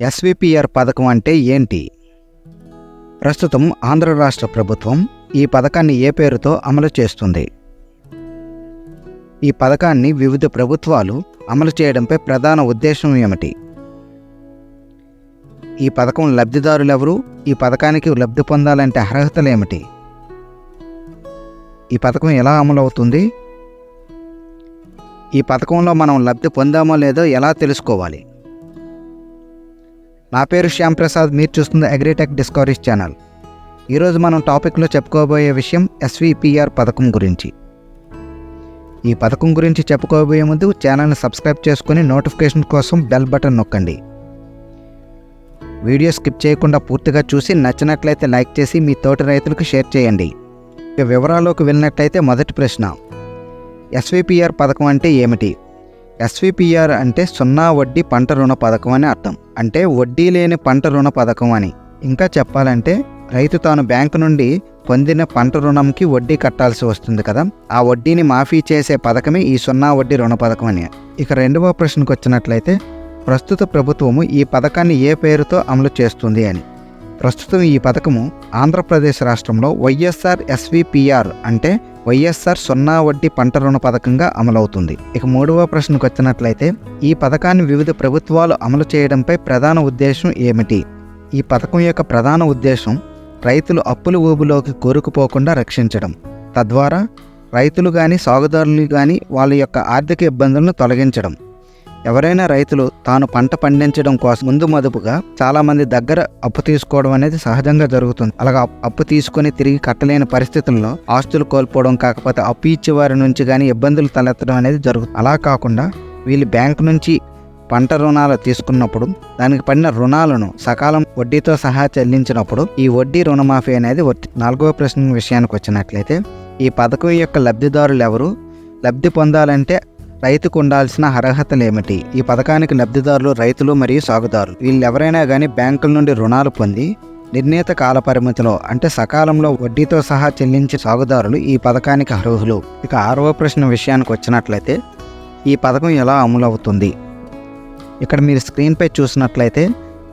ఎస్విపిఆర్ పథకం అంటే ఏంటి? ప్రస్తుతం ఆంధ్ర రాష్ట్ర ప్రభుత్వం ఈ పథకాన్ని ఏ పేరుతో అమలు చేస్తుంది? ఈ పథకాన్ని వివిధ ప్రభుత్వాలు అమలు చేయడంపై ప్రధాన ఉద్దేశం ఏమిటి? ఈ పథకం లబ్ధిదారులు ఎవరు ఈ పథకానికి లబ్ధి పొందాలంటే అర్హతలు ఏమిటి ఈ పథకం ఎలా అమలు అవుతుంది ఈ పథకంలో మనం లబ్ధి పొందామో లేదో ఎలా తెలుసుకోవాలి? నా పేరు శ్యామ్ ప్రసాద్ మీరు చూస్తుంది అగ్రిటెక్ డిస్కవరీస్ ఛానల్. ఈరోజు మనం టాపిక్లో చెప్పుకోబోయే విషయం ఎస్విపిఆర్ పథకం గురించి. ఈ పథకం గురించి చెప్పుకోబోయే ముందు ఛానల్ని సబ్స్క్రైబ్ చేసుకుని నోటిఫికేషన్ కోసం బెల్ బటన్ నొక్కండి. వీడియో స్కిప్ చేయకుండా పూర్తిగా చూసి నచ్చినట్లయితే లైక్ చేసి మీ తోటి రైతులకు షేర్ చేయండి. వివరాల్లోకి వెళ్ళినట్లయితే మొదటి ప్రశ్న. ఎస్విపిఆర్ పథకం అంటే ఏమిటి? ఎస్విపిఆర్ అంటే సున్నా వడ్డీ పంట రుణ పథకం అని అర్థం. అంటే వడ్డీ లేని పంట రుణ పథకం అని. ఇంకా చెప్పాలంటే రైతు తాను బ్యాంకు నుండి పొందిన పంట రుణంకి వడ్డీ కట్టాల్సి వస్తుంది కదా. ఆ వడ్డీని మాఫీ చేసే పథకమే ఈ సున్నా వడ్డీ రుణ పథకం అని. ఇక రెండవ ప్రశ్నకు వచ్చినట్లయితే ప్రస్తుత ప్రభుత్వము ఈ పథకాన్ని ఏ పేరుతో అమలు చేస్తుంది అని. ప్రస్తుతం ఈ పథకము ఆంధ్రప్రదేశ్ రాష్ట్రంలో వైఎస్ఆర్ ఎస్విపిఆర్ అంటే వైఎస్ఆర్ సున్నా వడ్డీ పంట రుణ పథకంగా అమలవుతుంది. ఇక మూడవ ప్రశ్నకు వచ్చినట్లయితే ఈ పథకాన్ని వివిధ ప్రభుత్వాలు అమలు చేయడంపై ప్రధాన ఉద్దేశం ఏమిటి? ఈ పథకం యొక్క ప్రధాన ఉద్దేశం రైతులు అప్పుల ఊబులోకి కోరుకుపోకుండా రక్షించడం. తద్వారా రైతులు కానీ సాగుదారులు కానీ వాళ్ళ యొక్క ఆర్థిక ఇబ్బందులను తొలగించడం. ఎవరైనా రైతులు తాను పంట పండించడం కోసం ముందు మదుపుగా చాలా మంది దగ్గర అప్పు తీసుకోవడం అనేది సహజంగా జరుగుతుంది. అలాగా అప్పు తీసుకొని తిరిగి కట్టలేని పరిస్థితుల్లో ఆస్తులు కోల్పోవడం కాకపోతే అప్పు ఇచ్చే వారి నుంచి కానీ ఇబ్బందులు తలెత్తడం అనేది జరుగుతుంది. అలా కాకుండా వీళ్ళు బ్యాంక్ నుంచి పంట రుణాలు తీసుకున్నప్పుడు దానికి పడిన రుణాలను సకాలం వడ్డీతో సహా చెల్లించినప్పుడు ఈ వడ్డీ రుణమాఫీ అనేది నాలుగవ ప్రశ్న విషయానికి వచ్చినట్లయితే ఈ పథకం యొక్క లబ్ధిదారులు ఎవరు? లబ్ధి పొందాలంటే రైతుకు ఉండాల్సిన అర్హతలు ఏమిటి ఈ పథకానికి లబ్ధిదారులు రైతులు మరియు సాగుదారులు. వీళ్ళు ఎవరైనా కానీ బ్యాంకుల నుండి రుణాలు పొంది నిర్ణీత కాల పరిమితిలో అంటే సకాలంలో వడ్డీతో సహా చెల్లించే సాగుదారులు ఈ పథకానికి అర్హులు. ఇక ఆరవ ప్రశ్న విషయానికి వచ్చినట్లయితే ఈ పథకం ఎలా అమలు అవుతుంది ఇక్కడ మీరు స్క్రీన్పై చూసినట్లయితే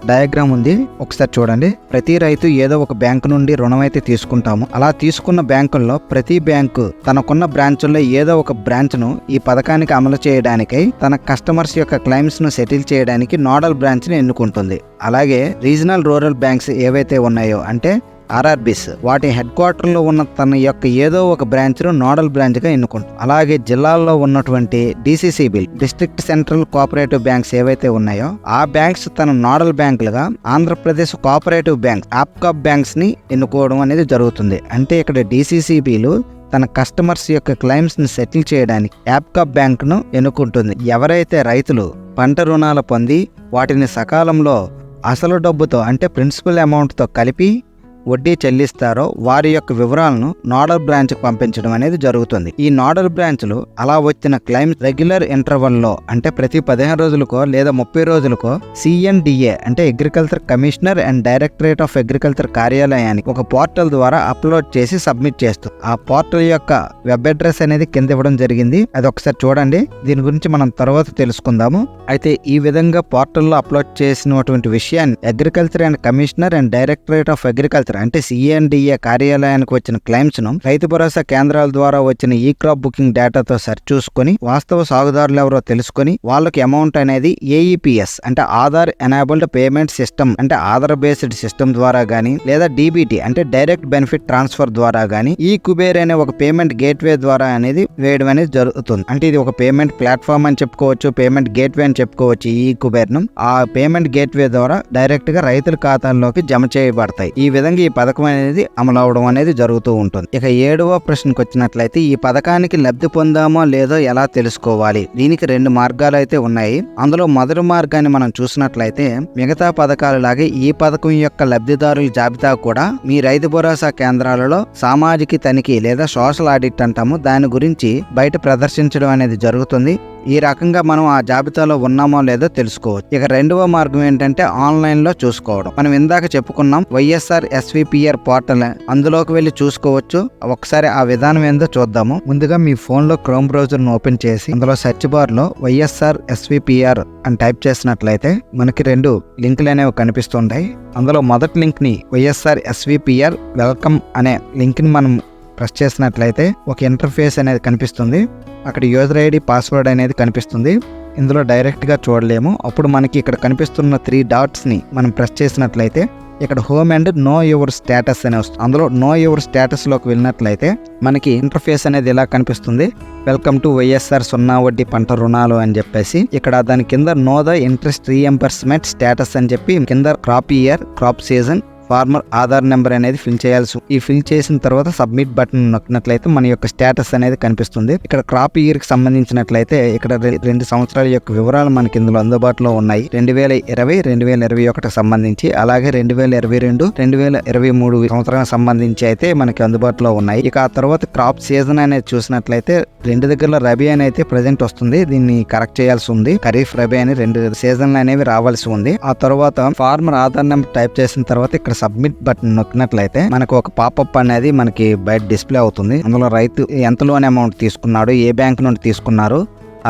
డయాగ్రామ్ ఉంది. ఒకసారి చూడండి. ప్రతి రైతు ఏదో ఒక బ్యాంకు నుండి రుణం అయితే తీసుకుంటాము. అలా తీసుకున్న బ్యాంకుల్లో ప్రతి బ్యాంకు తనకున్న బ్రాంచుల్లో ఏదో ఒక బ్రాంచ్ను ఈ పథకానికి అమలు చేయడానికై తన కస్టమర్స్ యొక్క క్లైమ్స్ను సెటిల్ చేయడానికి నోడల్ బ్రాంచ్ని ఎన్నుకుంటుంది. అలాగే రీజనల్ రూరల్ బ్యాంక్స్ ఏవైతే ఉన్నాయో అంటే ఆర్ఆర్బీస్ వాటి హెడ్ క్వార్టర్లో ఉన్న తన యొక్క ఏదో ఒక బ్రాంచ్ను నోడల్ బ్రాంచ్గా ఎన్నుకుంటుంది. అలాగే జిల్లాల్లో ఉన్నటువంటి డిసిసిబిల్ డిస్ట్రిక్ట్ సెంట్రల్ కోఆపరేటివ్ బ్యాంక్స్ ఏవైతే ఉన్నాయో ఆ బ్యాంక్స్ తన నోడల్ బ్యాంకులుగా ఆంధ్రప్రదేశ్ కోఆపరేటివ్ బ్యాంక్ ఆప్కాప్ బ్యాంక్స్ని ఎన్నుకోవడం అనేది జరుగుతుంది. అంటే ఇక్కడ డిసిసిబిలు తన కస్టమర్స్ యొక్క క్లైమ్స్ని సెటిల్ చేయడానికి యాప్కాప్ బ్యాంక్ను ఎన్నుకుంటుంది. ఎవరైతే రైతులు పంట రుణాలు పొంది వాటిని సకాలంలో అసలు డబ్బుతో అంటే ప్రిన్సిపల్ అమౌంట్తో కలిపి వడ్డీ చెల్లిస్తారో వారి యొక్క వివరాలను నోడల్ బ్రాంచ్కి పంపించడం అనేది జరుగుతుంది. ఈ నోడల్ బ్రాంచ్లు అలా వచ్చిన క్లైమ్ రెగ్యులర్ ఇంటర్వల్లో అంటే ప్రతి పదిహేను రోజులకో లేదా ముప్పై రోజులకో సిఎన్డిఏ అంటే agriculture commissioner and directorate of agriculture కార్యాలయానికి ఒక పోర్టల్ ద్వారా అప్లోడ్ చేసి సబ్మిట్ చేస్తుంది ఆ పోర్టల్ యొక్క వెబ్ అడ్రస్ అనేది కింద ఇవ్వడం జరిగింది. అది ఒకసారి చూడండి. దీని గురించి మనం తర్వాత తెలుసుకుందాము. అయితే ఈ విధంగా పోర్టల్లో అప్లోడ్ చేసినటువంటి విషయాన్ని agriculture and commissioner and directorate of agriculture అంటే సిఎన్డిఏ కార్యాలయానికి వచ్చిన క్లైమ్స్ను రైతు భరోసా కేంద్రాల ద్వారా వచ్చిన ఈ క్రాప్ బుకింగ్ డేటాతో సరి చూసుకొని వాస్తవ సాగుదారులు ఎవరో తెలుసుకొని వాళ్ళకి అమౌంట్ అనేది ఏఈపిఎస్ అంటే ఆధార్ ఎనాబుల్డ్ పేమెంట్ సిస్టమ్ అంటే ఆధార్ బేస్డ్ సిస్టమ్ ద్వారా గానీ లేదా డీబీటీ అంటే డైరెక్ట్ బెనిఫిట్ ట్రాన్స్ఫర్ ద్వారా గానీ ఈ కుబేర్ అనే ఒక పేమెంట్ గేట్వే ద్వారా అనేది వేయడం అనేది జరుగుతుంది. అంటే ఇది ఒక పేమెంట్ ప్లాట్ఫామ్ అని చెప్పుకోవచ్చు పేమెంట్ గేట్వే అని చెప్పుకోవచ్చు ఈ కుబేర్ను. ఆ పేమెంట్ గేట్వే ద్వారా డైరెక్ట్గా రైతుల ఖాతాల్లోకి జమ చేయబడతాయి. ఈ విధంగా ఈ ఈ పథకం అనేది అమలు అవడం అనేది జరుగుతూ ఉంటుంది. ఇక ఏడవ ప్రశ్నకు వచ్చినట్లయితే ఈ పథకానికి లబ్ధి పొందామో లేదో ఎలా తెలుసుకోవాలి? దీనికి రెండు మార్గాలు అయితే ఉన్నాయి. అందులో మొదటి మార్గాన్ని మనం చూసినట్లయితే మిగతా పథకాలు లాగే ఈ పథకం యొక్క లబ్ధిదారుల జాబితా కూడా మీ రైతు భరోసా కేంద్రాలలో సామాజిక తనిఖీ లేదా సోషల్ ఆడిట్ అంటాము. దాని గురించి బయట ప్రదర్శించడం అనేది జరుగుతుంది. ఈ రకంగా మనం ఆ జాబితాలో ఉన్నామో లేదో తెలుసుకోవచ్చు. ఇక రెండవ మార్గం ఏంటంటే ఆన్లైన్లో చూసుకోవడం. మనం ఇందాక చెప్పుకున్నాం వైఎస్ఆర్ ఎస్విపిఆర్ పోర్టల్. అందులోకి వెళ్ళి చూసుకోవచ్చు. ఒకసారి ఆ విధానం ఏందో చూద్దాము. ముందుగా మీ ఫోన్లో క్రోమ్ బ్రౌజర్ను ఓపెన్ చేసి అందులో సెర్చ్ బార్లో వైఎస్ఆర్ ఎస్విపిఆర్ అని టైప్ చేసినట్లయితే మనకి రెండు లింకులు అనేవి కనిపిస్తుంటాయి. అందులో మొదటి లింక్ని వైఎస్ఆర్ ఎస్విపిఆర్ వెల్కమ్ అనే లింక్ని మనం ప్రెస్ చేసినట్లయితే ఒక ఇంటర్ఫేస్ అనేది కనిపిస్తుంది. అక్కడ యూజర్ ఐడి పాస్వర్డ్ అనేది కనిపిస్తుంది. ఇందులో డైరెక్ట్గా చూడలేము. అప్పుడు మనకి ఇక్కడ కనిపిస్తున్న త్రీ డాట్స్ని మనం ప్రెస్ చేసినట్లయితే ఇక్కడ home and know your status అనే వస్తుంది అందులో నో యువర్ స్టేటస్లోకి వెళ్ళినట్లయితే మనకి ఇంటర్ఫేస్ అనేది ఇలా కనిపిస్తుంది. వెల్కమ్ టు వైఎస్ఆర్ సున్నా వడ్డీ పంట రుణాలు అని చెప్పేసి ఇక్కడ దాని కింద know the interest reimbursement status అని చెప్పి కింద crop year crop season farmer Aadhaar number అనేది ఫిల్ చేయాల్సి ఈ ఫిల్ చేసిన తర్వాత సబ్మిట్ బటన్ నొక్కినట్లయితే మన యొక్క స్టేటస్ అనేది కనిపిస్తుంది. ఇక్కడ క్రాప్ ఇయర్కి సంబంధించినట్లయితే ఇక్కడ రెండు సంవత్సరాల యొక్క వివరాలు మనకి ఇందులో అందుబాటులో ఉన్నాయి. రెండు వేల ఇరవై రెండు వేల ఇరవై ఒకటి సంబంధించి అలాగే రెండు వేల ఇరవై రెండు రెండు వేల ఇరవై మూడు సంవత్సరానికి సంబంధించి అయితే మనకి అందుబాటులో ఉన్నాయి. ఇక ఆ తర్వాత క్రాప్ సీజన్ అనేది చూసినట్లయితే రెండు దగ్గరలో రబీ అని అయితే ప్రజెంట్ వస్తుంది. దీన్ని కరెక్ట్ చేయాల్సి ఉంది. ఖరీఫ్ రబీ అని రెండు సీజన్లు అనేవి రావాల్సి ఉంది. ఆ తర్వాత ఫార్మర్ ఆధార్ నెంబర్ టైప్ చేసిన తర్వాత ఇక్కడ సబ్మిట్ బటన్ నొక్కినట్లయితే మనకు ఒక పాపప్ అనేది మనకి బయట డిస్ప్లే అవుతుంది. అందులో రైతు ఎంత లోన్ అమౌంట్ తీసుకున్నాడు ఏ బ్యాంక్ నుండి తీసుకున్నారు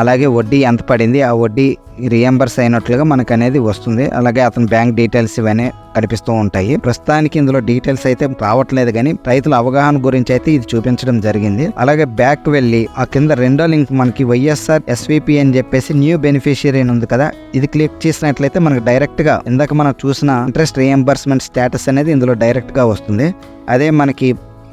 అలాగే వడ్డీ ఎంత పడింది ఆ వడ్డీ రియంబర్స్ అయినట్లుగా మనకు అనేది వస్తుంది. అలాగే అతని బ్యాంక్ డీటెయిల్స్ ఇవన్నీ కనిపిస్తూ ఉంటాయి. ప్రస్తుతానికి ఇందులో డీటెయిల్స్ అయితే రావట్లేదు కానీ రైతుల అవగాహన గురించి అయితే ఇది చూపించడం జరిగింది. అలాగే బ్యాక్ వెళ్ళి ఆ కింద రెండో లింక్ మనకి వైఎస్ఆర్ ఎస్విపి అని చెప్పేసి న్యూ బెనిఫిషియరీ అని ఉంది కదా ఇది క్లిక్ చేసినట్లయితే మనకు డైరెక్ట్గా ఇందాక మనం చూసిన ఇంట్రెస్ట్ రియంబర్స్మెంట్ స్టేటస్ అనేది ఇందులో డైరెక్ట్గా వస్తుంది. అదే మనకి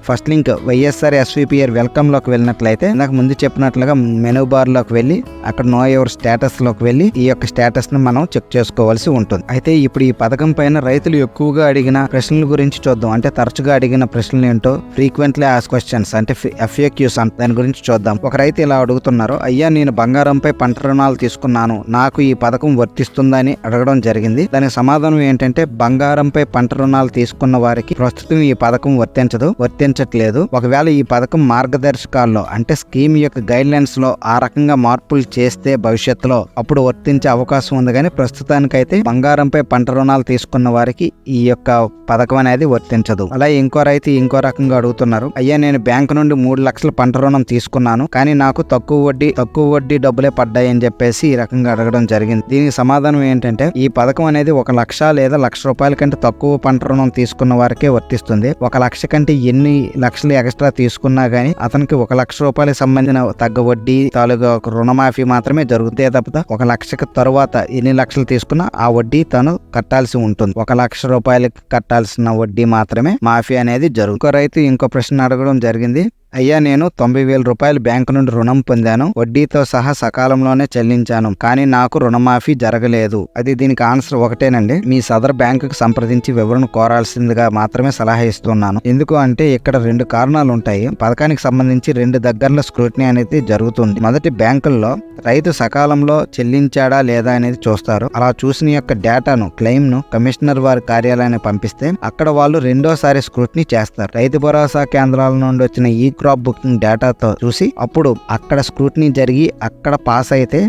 first link YSR S V P R వెల్కమ్లోకి వెళ్ళినట్లయితే నాకు ముందు చెప్పినట్లుగా మెనూ బార్లోకి వెళ్ళి అక్కడ నో యువర్ స్టేటస్లోకి వెళ్ళి ఈ యొక్క స్టేటస్ను మనం చెక్ చేసుకోవాల్సి ఉంటుంది. అయితే ఇప్పుడు ఈ పథకం పైన రైతులు ఎక్కువగా అడిగిన ప్రశ్నల గురించి చూద్దాం. అంటే తరచుగా అడిగిన ప్రశ్నలు ఏంటో ఫ్రీక్వెంట్లీ ఆస్ క్వశ్చన్స్ అంటే ఎఫ్ఏక్యూస్ అంట దాని గురించి చూద్దాం. ఒక రైతు ఇలా అడుగుతున్నారు అయ్యా నేను బంగారంపై పంట రుణాలు తీసుకున్నాను. నాకు ఈ పథకం వర్తిస్తుందని అడగడం జరిగింది. దానికి సమాధానం ఏంటంటే బంగారంపై పంట రుణాలు తీసుకున్న వారికి ప్రస్తుతం ఈ పథకం వర్తించదు. వర్తించట్లేదు ఒకవేళ ఈ పథకం మార్గదర్శకాల్లో అంటే స్కీమ్ యొక్క గైడ్ లైన్స్లో ఆ రకంగా మార్పులు చేస్తే భవిష్యత్తులో అప్పుడు వర్తించే అవకాశం ఉంది. కానీ ప్రస్తుతానికైతే బంగారంపై పంట రుణాలు తీసుకున్న వారికి ఈ యొక్క పథకం అనేది వర్తించదు. అలా ఇంకో రైతు ఇంకో రకంగా అడుగుతున్నారు. అయ్యా నేను బ్యాంకు నుండి మూడు లక్షల పంట రుణం తీసుకున్నాను కానీ నాకు తక్కువ వడ్డీ తక్కువ వడ్డీ డబ్బులే పడ్డాయి అని చెప్పేసి ఈ రకంగా అడగడం జరిగింది. దీనికి సమాధానం ఏంటంటే ఈ పథకం అనేది ఒక లక్ష లేదా లక్ష రూపాయల కంటే తక్కువ పంట రుణం తీసుకున్న వారికే వర్తిస్తుంది. ఒక లక్ష కంటే ఎన్ని లక్షలు ఎక్స్ట్రా తీసుకున్నా కానీ అతనికి ఒక లక్ష రూపాయలకు సంబంధించిన తగ్గ వడ్డీ తాలూకా ఒక రుణమాఫీ మాత్రమే జరుగుతాయి తప్ప ఒక లక్షకి తరువాత ఎన్ని లక్షలు తీసుకున్నా ఆ వడ్డీ తను కట్టాల్సి ఉంటుంది. ఒక లక్ష రూపాయలకి కట్టాల్సిన వడ్డీ మాత్రమే మాఫీ అనేది జరుగు. రైతు ఇంకో ప్రశ్న అడగడం జరిగింది. అయ్యా నేను తొంభై వేల రూపాయలు బ్యాంకు నుండి రుణం పొందాను. వడ్డీతో సహా సకాలంలోనే చెల్లించాను. కానీ నాకు రుణమాఫీ జరగలేదు. అది దీనికి ఆన్సర్ ఒకటేనండి. మీ సదర్ బ్యాంకుకు సంప్రదించి వివరణ కోరాల్సిందిగా మాత్రమే సలహా ఇస్తున్నాను. ఎందుకు అంటే ఇక్కడ రెండు కారణాలు ఉంటాయి పథకానికి సంబంధించి రెండు దగ్గరలో స్క్రూటినీ అనేది జరుగుతుంది. మొదటి బ్యాంకుల్లో రైతు సకాలంలో చెల్లించాడా లేదా అనేది చూస్తారు. అలా చూసిన యొక్క డేటాను క్లెయిమ్ను కమిషనర్ వారి కార్యాలయానికి పంపిస్తే అక్కడ వాళ్ళు రెండోసారి స్క్రూటినీ చేస్తారు. రైతు భరోసా కేంద్రాల నుండి వచ్చిన ఈ క్రాప్ బుకింగ్ డేటాతో చూసి అప్పుడు అక్కడ స్క్రూటినీ జరిగి అక్కడ పాస్ అయితే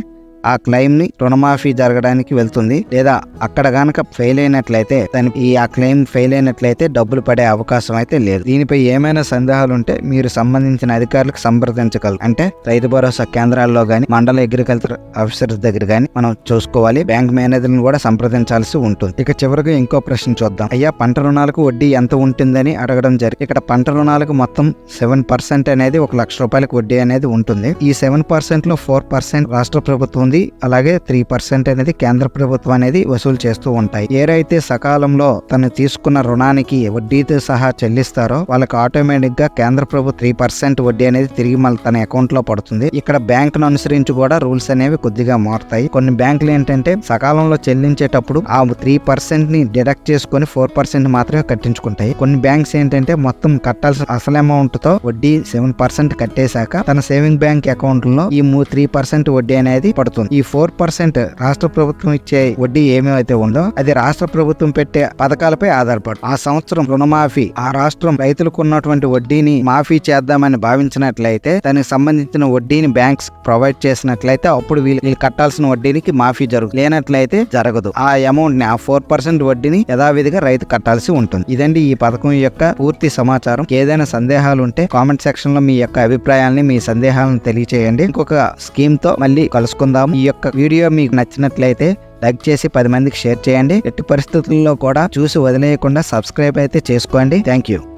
ఆ క్లెయిమ్ని రుణమాఫీ జరగడానికి వెళ్తుంది. లేదా అక్కడ గనక ఫెయిల్ అయినట్లయితే దాని ఈ ఆ క్లెయిమ్ ఫెయిల్ అయినట్లయితే డబ్బులు పడే అవకాశం అయితే లేదు. దీనిపై ఏమైనా సందేహాలు ఉంటే మీరు సంబంధించిన అధికారులకు సంప్రదించగలరు. అంటే రైతు భరోసా కేంద్రాల్లో గాని మండల అగ్రికల్చర్ ఆఫీసర్స్ దగ్గర కానీ మనం చూసుకోవాలి. బ్యాంక్ మేనేజర్ని కూడా సంప్రదించాల్సి ఉంటుంది. ఇక చివరిగా ఇంకో ప్రశ్న చూద్దాం. అయ్యా పంట రుణాలకు వడ్డీ ఎంత ఉంటుందని అడగడం జరిగింది. ఇక్కడ పంట రుణాలకు మొత్తం సెవెన్ పర్సెంట్ అనేది ఒక లక్ష రూపాయలకు వడ్డీ అనేది ఉంటుంది. ఈ సెవెన్ పర్సెంట్లో ఫోర్ పర్సెంట్ రాష్ట్ర ప్రభుత్వం ఉంది అలాగే త్రీ పర్సెంట్ అనేది కేంద్ర ప్రభుత్వం అనేది వసూలు చేస్తూ ఉంటాయి. ఏదైతే సకాలంలో తను తీసుకున్న రుణానికి వడ్డీతో సహా చెల్లిస్తారో వాళ్ళకి ఆటోమేటిక్గా కేంద్ర ప్రభుత్వం త్రీ పర్సెంట్ వడ్డీ అనేది తిరిగి మళ్ళీ తన అకౌంట్లో పడుతుంది. ఇక్కడ బ్యాంక్ను అనుసరించి కూడా రూల్స్ అనేవి కొద్దిగా మారుతాయి. కొన్ని బ్యాంకులు ఏంటంటే సకాలంలో చెల్లించేటప్పుడు ఆ త్రీ పర్సెంట్ని డిడక్ట్ చేసుకొని ఫోర్ పర్సెంట్ మాత్రమే కట్టించుకుంటాయి. కొన్ని బ్యాంక్స్ ఏంటంటే మొత్తం కట్టాల్సిన అసలు అమౌంట్తో వడ్డీ సెవెన్ పర్సెంట్ కట్టేశాక తన సేవింగ్ బ్యాంక్ అకౌంట్లో ఈ త్రీ పర్సెంట్ వడ్డీ అనేది పడుతుంది. అవుతుంది ఈ ఫోర్ పర్సెంట్ రాష్ట్ర ప్రభుత్వం ఇచ్చే వడ్డీ ఏమైతే ఉందో అది రాష్ట్ర ప్రభుత్వం పెట్టే పథకాలపై ఆధారపడు. ఆ సంవత్సరం రుణమాఫీ ఆ రాష్ట్రం రైతులకు ఉన్నటువంటి వడ్డీని మాఫీ చేద్దామని భావించినట్లయితే దానికి సంబంధించిన వడ్డీని బ్యాంక్స్ ప్రొవైడ్ చేసినట్లయితే అప్పుడు వీళ్ళు వీళ్ళు కట్టాల్సిన వడ్డీనికి మాఫీ జరుగుతుంది లేనట్లయితే జరగదు. ఆ అమౌంట్ని ఆ ఫోర్ పర్సెంట్ వడ్డీని యథావిధిగా రైతు కట్టాల్సి ఉంటుంది. ఇదండి ఈ పథకం యొక్క పూర్తి సమాచారం. ఏదైనా సందేహాలు ఉంటే కామెంట్ సెక్షన్లో మీ యొక్క అభిప్రాయాల్ని మీ సందేహాలను తెలియచేయండి. ఇంకొక స్కీమ్తో మళ్ళీ కలుసుకుందాం. ఈ యొక్క వీడియో మీకు నచ్చినట్లయితే లైక్ చేసి పది మందికి షేర్ చేయండి. ఎట్టి పరిస్థితుల్లో కూడా చూసి వదిలేయకుండా సబ్స్క్రైబ్ అయితే చేసుకోండి. Thank you.